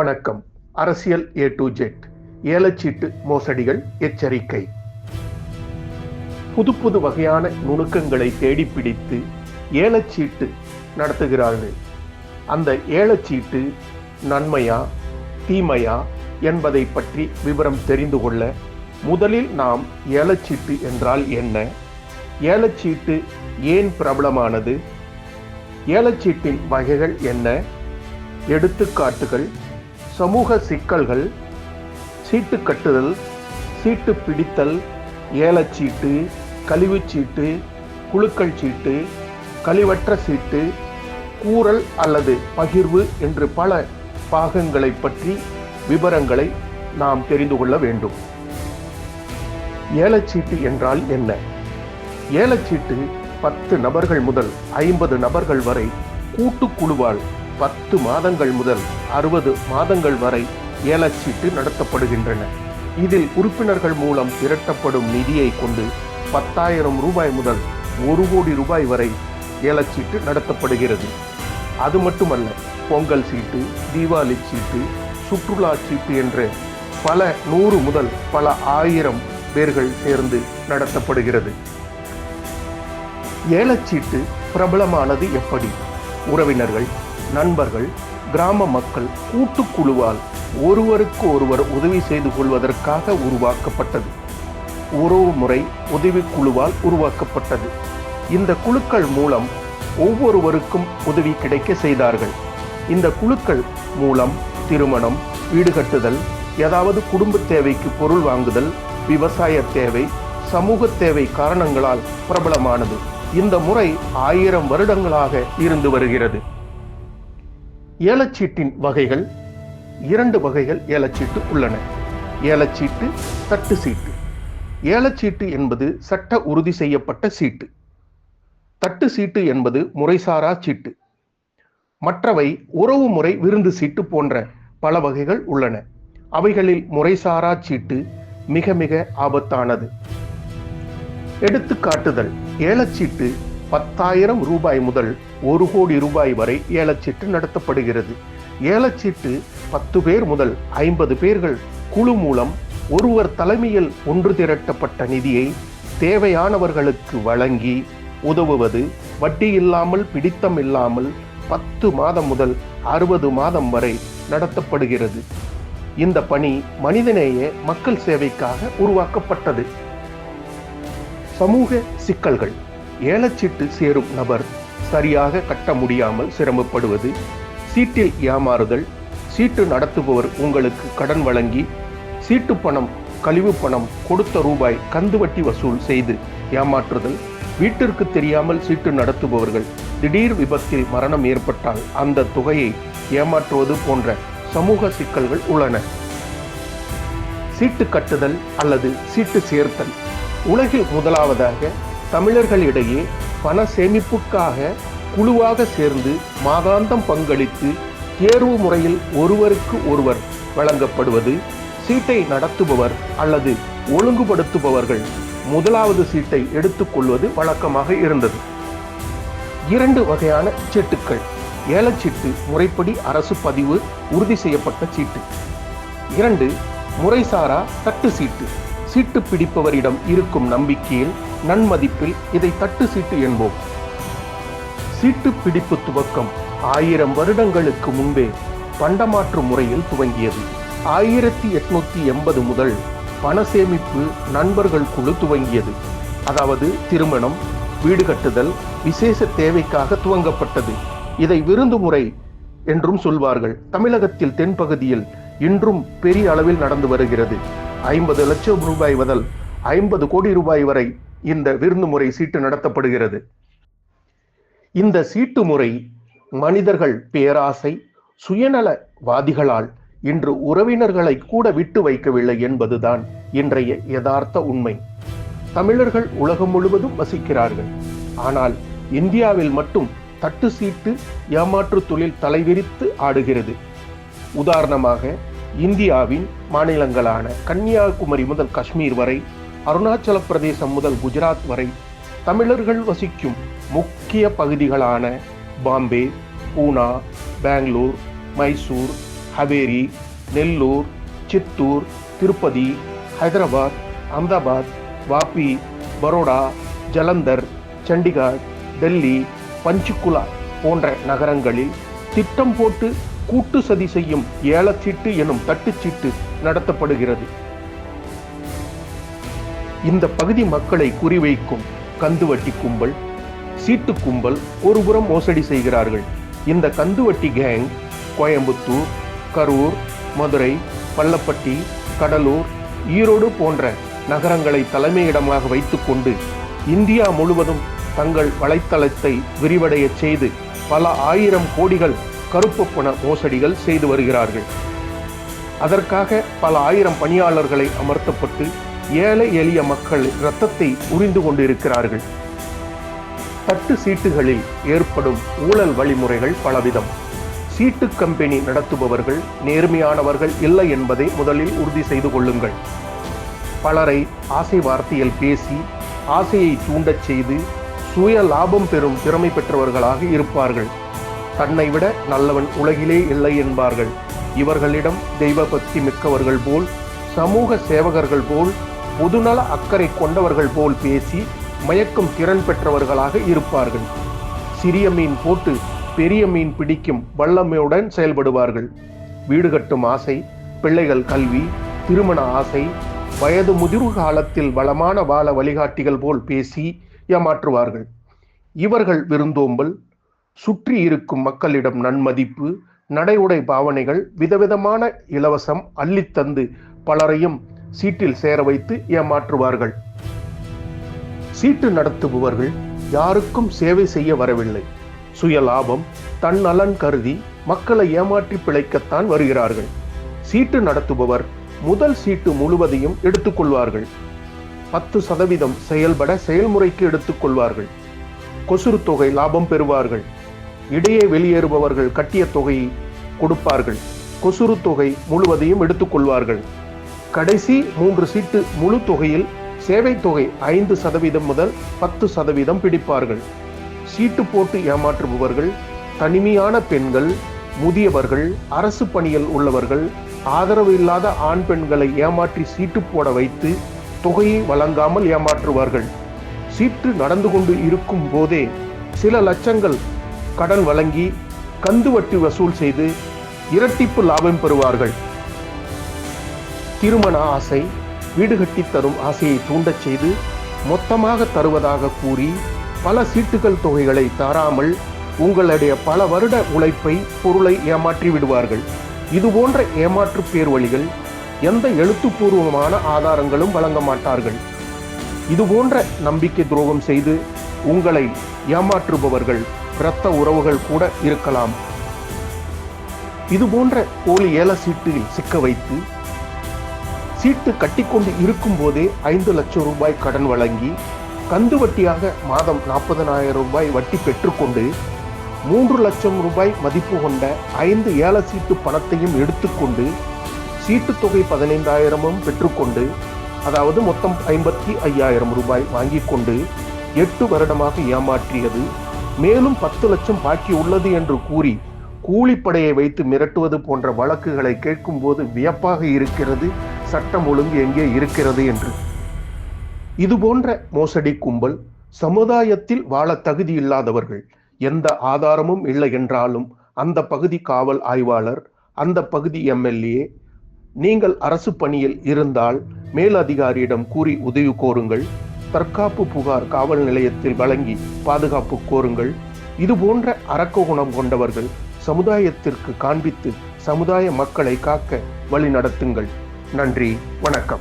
வணக்கம். அரசியல் A to Z ஏலச்சீட்டு மோசடிகள் எச்சரிக்கை. புது புது வகையான நுணுக்கங்களை தேடி பிடித்து ஏலச்சீட்டு நடத்துகிறார்கள். அந்த ஏலச்சீட்டு நன்மையா தீமையா என்பதை பற்றி விவரம் தெரிந்து கொள்ள முதலில் நாம் ஏலச்சீட்டு என்றால் என்ன? ஏலச்சீட்டு ஏன் பிரபலமானது? ஏலச்சீட்டின் வகைகள் என்ன? எடுத்துக்காட்டுகள் சமூக சிக்கல்கள் சீட்டு கட்டுதல் சீட்டு பிடித்தல் ஏலச்சீட்டு கழிவுச்சீட்டு குழுக்கள் சீட்டு கழிவற்ற சீட்டு கூறல் அல்லது பகிர்வு என்று பல பாகங்களை பற்றி விவரங்களை நாம் தெரிந்து கொள்ள வேண்டும். ஏலச்சீட்டு என்றால் என்ன? ஏலச்சீட்டு பத்து நபர்கள் முதல் ஐம்பது நபர்கள் வரை கூட்டுக்குழுவால் பத்து மாதங்கள் முதல் அறுபது மாதங்கள் வரை ஏலச்சீட்டு நடத்தப்படுகின்றன. இதில் உறுப்பினர்கள் மூலம் திரட்டப்படும் நிதியை கொண்டு பத்தாயிரம் ரூபாய் முதல் ஒரு கோடி ரூபாய் வரை ஏலச்சீட்டு நடத்தப்படுகிறது. அது மட்டுமல்ல பொங்கல் சீட்டு தீபாவளி சீட்டு சுற்றுலா சீட்டு என்று பல நூறு முதல் பல ஆயிரம் பேர்கள் சேர்ந்து நடத்தப்படுகிறது. ஏலச்சீட்டு பிரபலமானது எப்படி? உறவினர்கள் நண்பர்கள் கிராம மக்கள் கூட்டுக்குழுவால் ஒருவருக்கு ஒருவர் உதவி செய்து கொள்வதற்காக உருவாக்கப்பட்டது. உறவு முறை உதவி குழுவால் உருவாக்கப்பட்டது. இந்த குழுக்கள் மூலம் ஒவ்வொருவருக்கும் உதவி கிடைக்க செய்தார்கள். இந்த குழுக்கள் மூலம் திருமணம் வீடு கட்டுதல் ஏதாவது குடும்ப தேவைக்கு பொருள் வாங்குதல் விவசாய தேவை சமூக தேவை காரணங்களால் பிரபலமானது. இந்த முறை ஆயிரம் வருடங்களாக இருந்து வருகிறது. ஏலச்சீட்டின் வகைகள் இரண்டு வகைகள் ஏலச்சீட்டு உள்ளன. ஏலச்சீட்டு தட்டு சீட்டு. ஏலச்சீட்டு என்பது சட்ட உறுதி செய்யப்பட்ட சீட்டு. தட்டு சீட்டு என்பது முறைசாரா சீட்டு. மற்றவை உறவு முறை விருந்து சீட்டு போன்ற பல வகைகள் உள்ளன. அவைகளில் முறைசாரா சீட்டு மிக மிக ஆபத்தானது. எடுத்துக்காட்டுதல். ஏலச்சீட்டு பத்தாயிரம் ரூபாய் முதல் ஒரு கோடி ரூபாய் வரை ஏலச்சீட்டு நடத்தப்படுகிறது. ஏலச்சீட்டு பத்து பேர் முதல் ஐம்பது பேர்கள் குழு மூலம் ஒருவர் தலைமையில் ஒன்று திரட்டப்பட்ட நிதியை தேவையானவர்களுக்கு வழங்கி உதவுவது வட்டி இல்லாமல் பிடித்தம் இல்லாமல் பத்து மாதம் முதல் அறுபது மாதம் வரை நடத்தப்படுகிறது. இந்த பணி மனிதநேய மக்கள் சேவைக்காக உருவாக்கப்பட்டது. சமூக சிக்கல்கள். ஏலச்சீட்டு சேரும் நபர் சரியாக கட்ட முடியாமல் சிரமப்படுவது சீட்டில் ஏமாறுதல் சீட்டு நடத்துபவர் உங்களுக்கு கடன் வழங்கி சீட்டு பணம் கழிவு பணம் கொடுத்த ரூபாய் கந்து வட்டி வசூல் செய்து ஏமாற்றுதல் வீட்டிற்கு தெரியாமல் சீட்டு நடத்துபவர்கள் திடீர் விபத்தில் மரணம் ஏற்பட்டால் அந்த தொகையை ஏமாற்றுவது போன்ற சமூக சிக்கல்கள் உள்ளன. சீட்டு கட்டுதல் அல்லது சீட்டு சேர்த்தல். உலகில் முதலாவதாக தமிழர்களிடையே பண சேமிப்புக்காக குழுவாக சேர்ந்து மாதாந்தம் பங்களித்து தேர்வு முறையில் ஒருவருக்கு ஒருவர் வழங்கப்படுவது சீட்டை நடத்துபவர் அல்லது ஒழுங்குபடுத்துபவர்கள் முதலாவது சீட்டை எடுத்துக்கொள்வது வழக்கமாக இருந்தது. இரண்டு வகையான சீட்டுக்கள். ஏலச்சீட்டு முறைப்படி அரசு பதிவு உறுதி செய்யப்பட்ட சீட்டு. இரண்டு முறைசாரா தட்டு சீட்டு. சீட்டு பிடிப்பவரிடம் இருக்கும் நம்பிக்கையில் நன்மதிப்பில் இதை தட்டு சீட்டு என்போம். சீட்டு பிடிப்பு துவக்கம் ஆயிரம் வருடங்களுக்கு முன்பே பண்டமாற்று முறையில் துவங்கியது. ஆயிரத்தி எட்நூத்தி எண்பது முதல் பண சேமிப்பு நண்பர்கள் குழு துவங்கியது. அதாவது திருமணம் வீடு கட்டுதல் விசேஷ தேவைக்காக துவங்கப்பட்டது. இதை விருந்து முறை என்றும் சொல்வார்கள். தமிழகத்தில் தென்பகுதியில் இன்றும் பெரிய அளவில் நடந்து வருகிறது. ஐம்பது லட்சம் ரூபாய் முதல் ஐம்பது கோடி ரூபாய் வரை இந்த விருந்து முறை சீட்டு நடத்தப்படுகிறது. இந்த சீட்டு முறை மனிதர்கள் பேராசை சுயநலவாதிகளால் இன்று உறவினர்களை கூட விட்டு வைக்கவில்லை என்பதுதான் இன்றைய யதார்த்த உண்மை. தமிழர்கள் உலகம் முழுவதும் வசிக்கிறார்கள். ஆனால் இந்தியாவில் மட்டும் தட்டு சீட்டு ஏமாற்று தொழில் தலைவிரித்து ஆடுகிறது. உதாரணமாக இந்தியாவின் மாநிலங்களான கன்னியாகுமரி முதல் காஷ்மீர் வரை அருணாச்சல பிரதேசம் முதல் குஜராத் வரை தமிழர்கள் வசிக்கும் முக்கிய பகுதிகளான பாம்பே பூனா பெங்களூர் மைசூர் ஹவேரி நெல்லூர் சித்தூர் திருப்பதி ஹைதராபாத் அகமதாபாத் வாபி பரோடா ஜலந்தர் சண்டிகார் டெல்லி பஞ்சுகுலா போன்ற நகரங்களில் திட்டம் போட்டு கூட்டு சதி செய்யும் ஏலச்சீட்டு எனும் தட்டுச்சீட்டு நடத்தப்படுகிறது. இந்த பகுதி மக்களை குறிவைக்கும் கந்துவட்டி கும்பல் சீட்டு கும்பல் ஒருபுறம் மோசடி செய்கிறார்கள். இந்த கந்துவட்டி கேங் கோயம்புத்தூர் கரூர் மதுரை பள்ளப்பட்டி கடலூர் ஈரோடு போன்ற நகரங்களை தலைமையிடமாக வைத்துக்கொண்டு இந்தியா முழுவதும் தங்கள் வலைத்தளத்தை விரிவடைய செய்து பல ஆயிரம் கோடிகள் கருப்பு பண மோசடிகள் செய்து வருகிறார்கள். அதற்காக பல ஆயிரம் பணியாளர்களை அமர்த்தப்பட்டு ஏழை எளிய மக்கள் இரத்தத்தை உறிந்து கொண்டிருக்கிறார்கள். தட்டு சீட்டுகளில் ஏற்படும் ஊழல் வழிமுறைகள் பலவிதம். சீட்டு கம்பெனி நடத்துபவர்கள் நேர்மையானவர்கள் இல்லை என்பதை முதலில் உறுதி செய்து கொள்ளுங்கள். பலரை ஆசை வார்த்தையில் பேசி ஆசையை தூண்டச் செய்து சுய லாபம் பெறும் திறமை பெற்றவர்களாக இருப்பார்கள். தன்னை விட நல்லவன் உலகிலே இல்லை என்பார்கள். இவர்களிடம் தெய்வ பக்தி மிக்கவர்கள் போல் சமூக சேவகர்கள் போல் பொதுநல அக்கறை கொண்டவர்கள் போல் பேசி மயக்கும் திறன் பெற்றவர்களாக இருப்பார்கள். சிறிய மீன் போட்டு பெரிய மீன் பிடிக்கும் வல்லமையுடன் செயல்படுவார்கள். வீடு கட்டும் ஆசை பிள்ளைகள் கல்வி திருமண ஆசை வயது முதிர்வு காலத்தில் வளமான வாழ வழிகாட்டிகள் போல் பேசி ஏமாற்றுவார்கள். இவர்கள் விருந்தோம்பல் சுற்றி இருக்கும் மக்களிடம் நன்மதிப்பு நடை உடை பாவனைகள் விதவிதமான இலவசம் அள்ளித்தந்து பலரையும் சீட்டில் சேர வைத்து ஏமாற்றுவார்கள். சீட்டு நடத்துபவர்கள் யாருக்கும் சேவை செய்ய வரவில்லை. சுய லாபம் தன் நலன் கருதி மக்களை ஏமாற்றி பிழைக்கத்தான் வருகிறார்கள். சீட்டு நடத்துபவர் முதல் சீட்டு முழுவதையும் எடுத்துக்கொள்வார்கள். பத்து சதவீதம் செயல்பட செயல்முறைக்கு எடுத்துக்கொள்வார்கள். கொசுறு தொகை லாபம் பெறுவார்கள். இடையே வெளியேறுபவர்கள் கட்டிய தொகையை கொடுப்பார்கள். கொசுறு தொகை முழுவதையும் எடுத்துக்கொள்வார்கள். கடைசி மூன்று சீட்டு முழு தொகையில் சேவை தொகை ஐந்து சதவீதம் முதல் பத்து சதவீதம் பிடிப்பார்கள். சீட்டு போட்டு ஏமாற்றுபவர்கள் தனிமையான பெண்கள் முதியவர்கள் அரசு பணியில் உள்ளவர்கள் ஆதரவு இல்லாத ஆண் பெண்களை ஏமாற்றி சீட்டு போட வைத்து தொகையை வழங்காமல் ஏமாற்றுவார்கள். சீட்டு நடந்து கொண்டு இருக்கும் போதே சில லட்சங்கள் கடன் வழங்கி கந்து வட்டி வசூல் செய்து இரட்டிப்பு லாபம் பெறுவார்கள். திருமண ஆசை வீடு கட்டி தரும் ஆசையை தூண்டச் செய்து மொத்தமாக தருவதாக கூறி பல சீட்டுகள் தொகைகளை தராமல் உங்களுடைய பல வருட உழைப்பை பொருளை ஏமாற்றி விடுவார்கள். இதுபோன்ற ஏமாற்று பேர் வழிகள் எந்த எழுத்துப்பூர்வமான ஆதாரங்களும் வழங்க மாட்டார்கள். இது போன்ற நம்பிக்கை துரோகம் செய்து உங்களை ஏமாற்றுபவர்கள் இரத்த உறவுகள் கூட இருக்கலாம். இது போன்ற போலி ஏல சீட்டில் சிக்க வைத்து சீட்டு கட்டிக்கொண்டு இருக்கும் போதே ஐந்து லட்சம் ரூபாய் கடன் வழங்கி கந்து வட்டியாக மாதம் நாற்பதனாயிரம் ரூபாய் வட்டி பெற்றுக்கொண்டு மூன்று லட்சம் ரூபாய் மதிப்பு கொண்ட ஐந்து ஏல சீட்டு பணத்தையும் எடுத்துக்கொண்டு சீட்டு தொகை பதினைந்தாயிரமும் பெற்றுக்கொண்டு அதாவது மொத்தம் ஐம்பத்தி ஐயாயிரம் ரூபாய் வாங்கி கொண்டு எட்டு வருடமாக ஏமாற்றியது. மேலும் பத்து லட்சம் பாக்கி உள்ளது என்று கூறி கூலிப்படையை வைத்து மிரட்டுவது போன்ற வழக்குகளை கேட்கும்போது வியப்பாக இருக்கிறது. சட்டம் ஒழுங்கு எங்கே இருக்கிறது என்று. இது போன்ற மோசடி கும்பல் சமுதாயத்தில் வாழ தகுதி இல்லாதவர்கள். எந்த ஆதாரமும் இல்லை என்றாலும் அந்த பகுதி காவல் ஆய்வாளர் அந்த பகுதி எம்எல்ஏ நீங்கள் அரசு பணியில் இருந்தால் மேலதிகாரியிடம் கூறி உதவி கோருங்கள். தற்காப்பு புகார் காவல் நிலையத்தில் வழங்கி பாதுகாப்பு கோருங்கள். இது போன்ற அரக்க குணம் கொண்டவர்கள் சமுதாயத்திற்கு காண்பித்து சமுதாய மக்களை காக்க வழி நடத்துங்கள். நன்றி வணக்கம்.